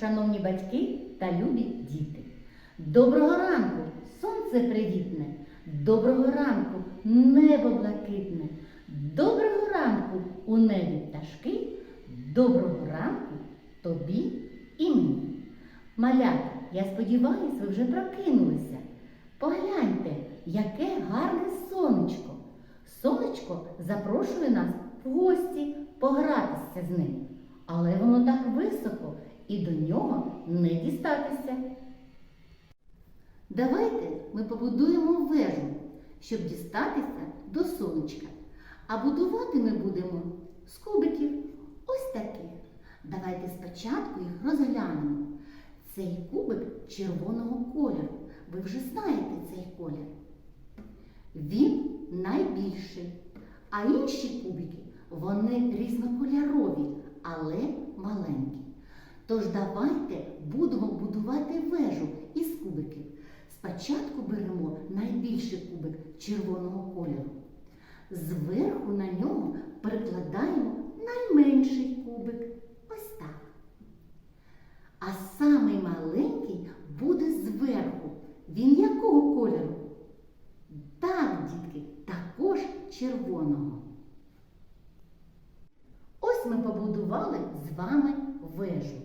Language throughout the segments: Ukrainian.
шановні батьки та любі діти. Доброго ранку, сонце привітне, доброго ранку, небо блакитне, доброго ранку у небі пташки, доброго ранку тобі і мені. Малята, я сподіваюся, ви вже прокинулися. Погляньте, яке гарне сонечко. Сонечко запрошує нас в гості погратися з ним. Але воно так високо і до нього не дістатися. Давайте ми побудуємо вежу, щоб дістатися до сонечка. А будувати ми будемо з кубиків ось таких. Давайте спочатку їх розглянемо. Цей кубик червоного кольору. Ви вже знаєте цей колір. Він найбільший. А інші кубики, вони різнокольорові, але маленькі. Тож давайте будемо будувати вежу із кубиків. Спочатку беремо найбільший кубик червоного кольору. Зверху на нього перекладаємо найменший кубик. Ось так. А самий маленький буде зверху. Він якого кольору? Так, дітки, також червоного. Ось ми побудували з вами вежу.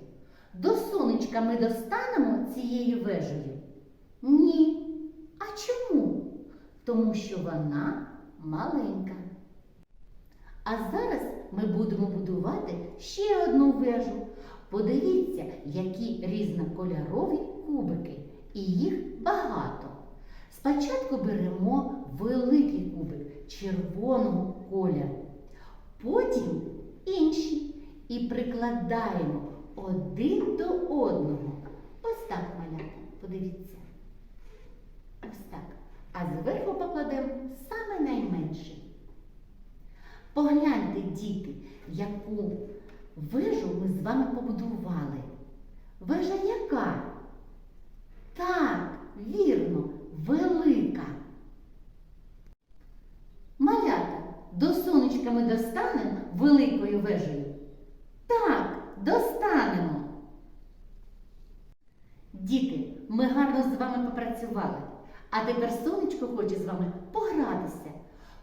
До сонечка ми достанемо цією вежею? Ні. А чому? Тому що вона маленька. А зараз ми будемо будувати ще одну вежу. Подивіться, які різнокольорові кубики, і їх багато. Спочатку беремо великий кубик червоного кольору, потім і прикладаємо один до одного. Ось так, малята, подивіться. Ось так. А зверху покладемо саме найменший. Погляньте, діти, яку вежу ми з вами побудували. Вежа яка? Так, вірно, велика. Малята, до сонечка ми достанемо великою вежею? Так, достанемо. Діти, ми гарно з вами попрацювали, а тепер сонечко хоче з вами погратися.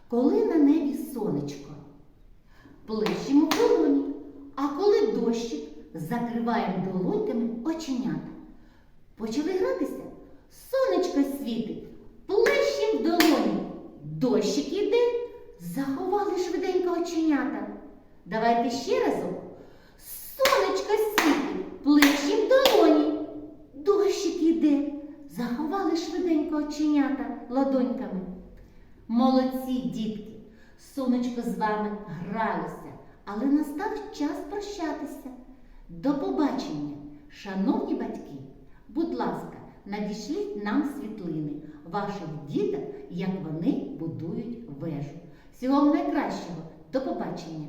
Коли на небі сонечко, плещемо в долоні, а коли дощик, закриваємо долоньками оченята. Почали гратися? Сонечко світить, плещем в долоні. Дощик іде, заховали швиденько оченята. Давайте ще разом. Сонечко світить, плещем в долоні. Дощик іде, заховали швиденько оченята ладоньками. Молодці, дітки, сонечко з вами гралося, але настав час прощатися. До побачення, шановні батьки, будь ласка, надішліть нам світлини ваших діток, як вони будують вежу. Всього найкращого, до побачення!